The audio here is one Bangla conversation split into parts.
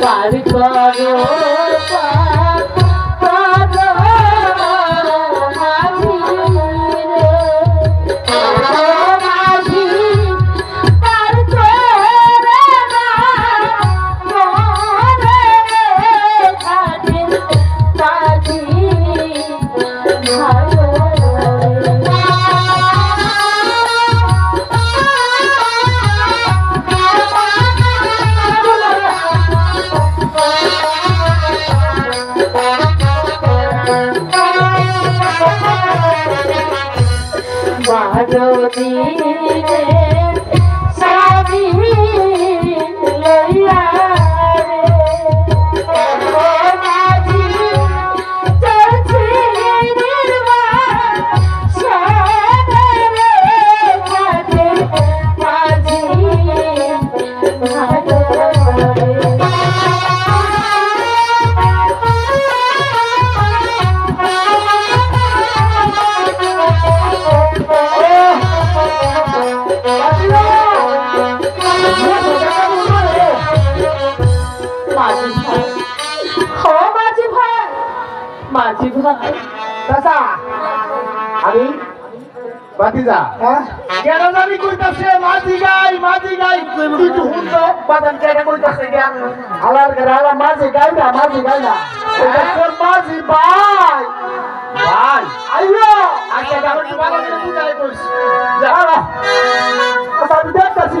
পার করো বারো দিনে মাঝি ভাই ও মাঝি ভাই। মাঝি ভাই। চাচা আমি বাতিজা হ্যাঁ? কেন জানি কইতাছে মাঝি গাই মাঝি গাই। তুই একটু হুন তো বাদান কেন কইতাছে গে আলার করে আলা মাঝি গাই না মাঝি গাই না। এটা তোর মাঝি ভাই। ভাই? আইলো আচ্ছা তাহলে একটু ভালো করে বুঝাই কইস। যা। আচ্ছা আমি দেখতাছি।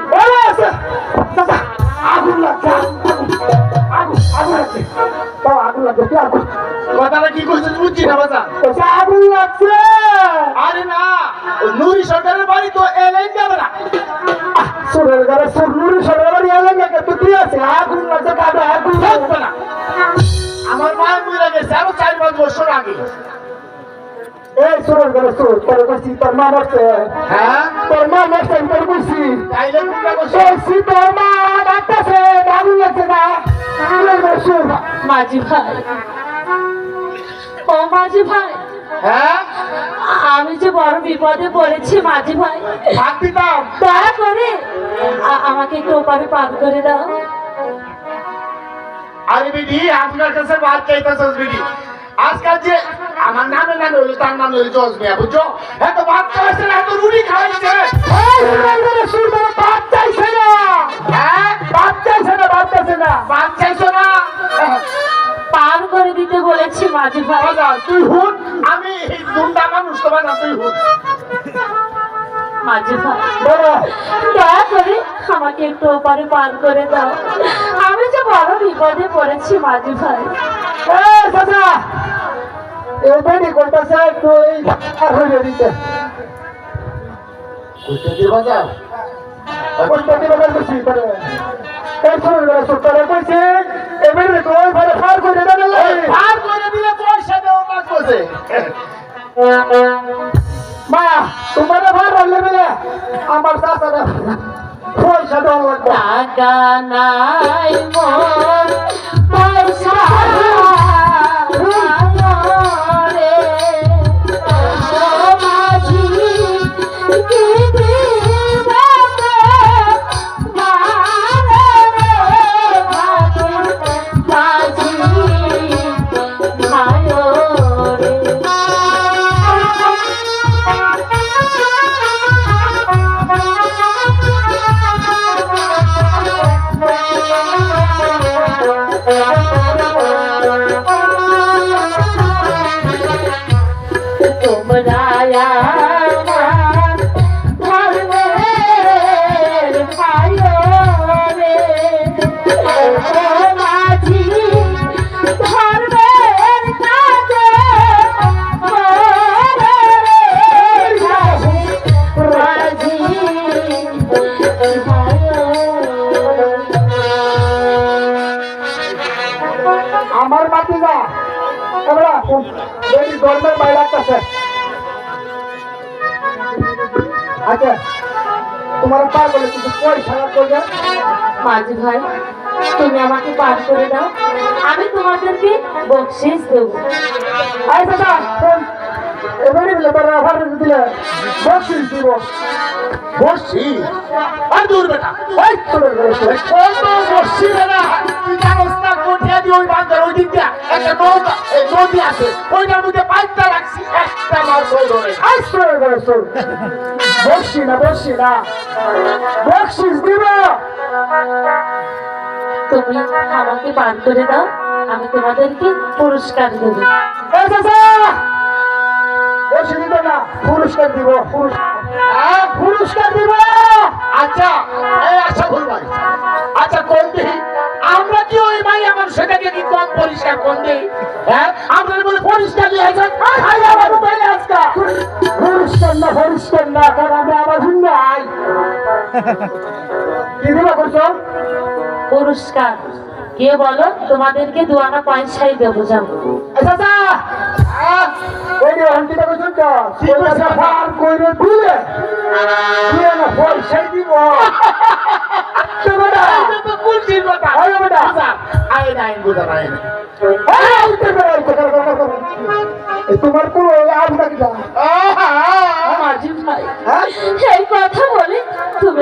এই সুর তোর তোর মা মরছে। হ্যাঁ? তোর মা মরছে আমি তোর কইছি। তাইলে কোনটা করছ কইছি তোর মা ডাকতেছে আগুন লাগছে না। সুরের ঘরে সুর মাঝি ভাই ও মাঝি ভাই হ্যাঁ? আমি যে বড় বিপদে পড়েছি মাঝি ভাই দয়া করে আমাকে একটু ওপারে পার করে দাও। আরে বিডি আপনার কাছে ভাত চাইতেছস বিডি। আজকাল যে আমার নামে নামে হইল তার নাম হইল জজ মিয়া বুঝছ? হ্যাঁ তো ভাত খাওয়াইছে না তো রুটি খাওয়াইছে তোর বাপ চাইছে না। হ্যাঁ? বাপ চাইছে না বাপ চাইছে না। ভাত চাইছো না? পার করে দিতে বলেছি মাঝি ভাই তুই হুন আমি দুন্ডা মানুষ তো বাজা তুই হুন মাঝি ভাই দয়া করে আমাকে একটু ওপারে পার করে দাও। আমি যে বড় বিপদে পড়েছি মাঝি ভাই বেডি করতেছে একটু এই আর হইলে দিতে। কইতে দি বাজা কোনটা দিবে না বেশি করে এই শুরু করে সুতরে কইছে এই বেডি কই ভালো ফার করে দেবে ভাত করে দিলে পয়সা দেওয়া না করছে। মা তোমার বলে আমার চাচারা পয়সা দেওয়া লাগবে। টাকা নাই আমরা এই গরমের বাইরে আছে আচ্ছা তোমার পা বলে কিছু পয়সা করবে মাঝি ভাই তুমি আমাকে পার করে দাও। আমি তোমাদেরকে বকশিস দেবো। আই দাদা এবারে বলে তারা আবার দিলে বসিস দিব। বসছি আর দূর বেটা। ওই বেটা তুই জানোস দিয়ে ওই বান্দার ওই দিক দিয়া একটা নৌকা নদী আছে ওইটার মধ্যে পাইপটা রাখছি একটা মাছ ওই ধরে। আই চলে। গেল শোন না বসি না। বকশিস দিব। তুমি আমাকে পার করে দাও আমি তোমাদেরকে পুরস্কার দেবো। পুরস্কার দিব পুরস্কার। কি দিবা করছ? পুরস্কার। কে বলো তোমাদেরকে দুয়ানা পয়সাই দেবো যাও। চাচা! ওই যে হন্টিটা করছ তো? ওই পার করে দিলে দিয়ে না পয়সাই দিব। বেটা তো কুলসির কথা। আরে বেটা। বুঝা, আইন আইন বুঝা না আইন এই উঠতে বেটা উঠতে বেটা, বেটা, বেটা। এই তোমার কোন ভাই হ্যাঁ? এই কথা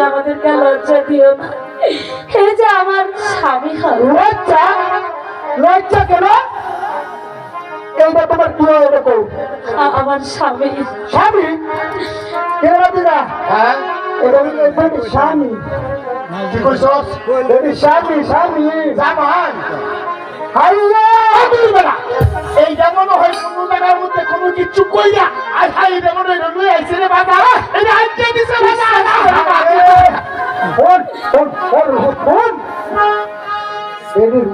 আমাদেরকে লজ্জা দিও না? এই যে আমার স্বামী লজ্জা? লজ্জা কেন? এইটা তোমার কি হয় এটা আমার স্বামী। স্বামী? কেন বাদি না হ্যাঁ? এটা এটা স্বামী। কি কইছস এটা স্বামী স্বামী। জামান হাইয়া আদুর বেলা এই যেমন হয় কোন জায়গার মধ্যে কোনো কিছু কইরা? আই হাই যেমন হইল লুই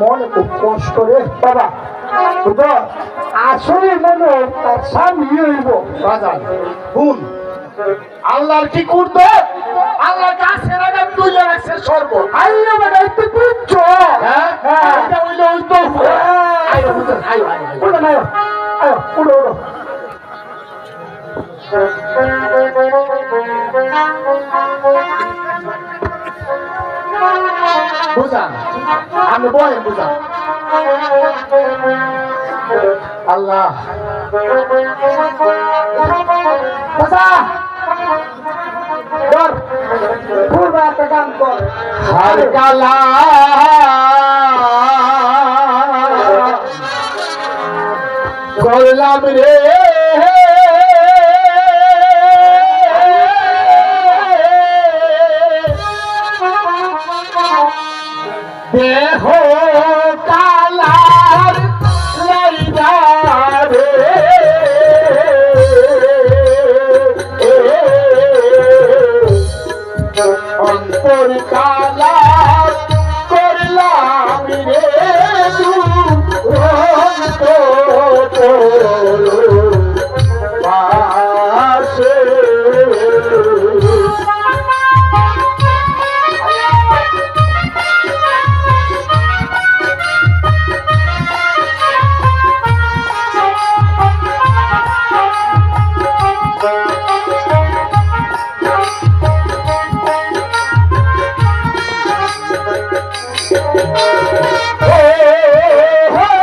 মনে খুব কষ্ট রে বাবা বুঝো? আসলে মনে হয় তার স্বামী হইব। রাজা হুন। আল্লাহর কি করবে আল্লাহ গাছের আগে তুলে রাখছে সর্ব। আল্লাহ মানে একটু বুঝছ হ্যাঁ? হ্যাঁ। এটা হইল ওই তো আয়ো আয়ো আয়ো আয়ো। আয়ো না আয়ো আমি বয় বুঝান আল্লাহ। হার রে। দেহ Oh, oh, oh, oh.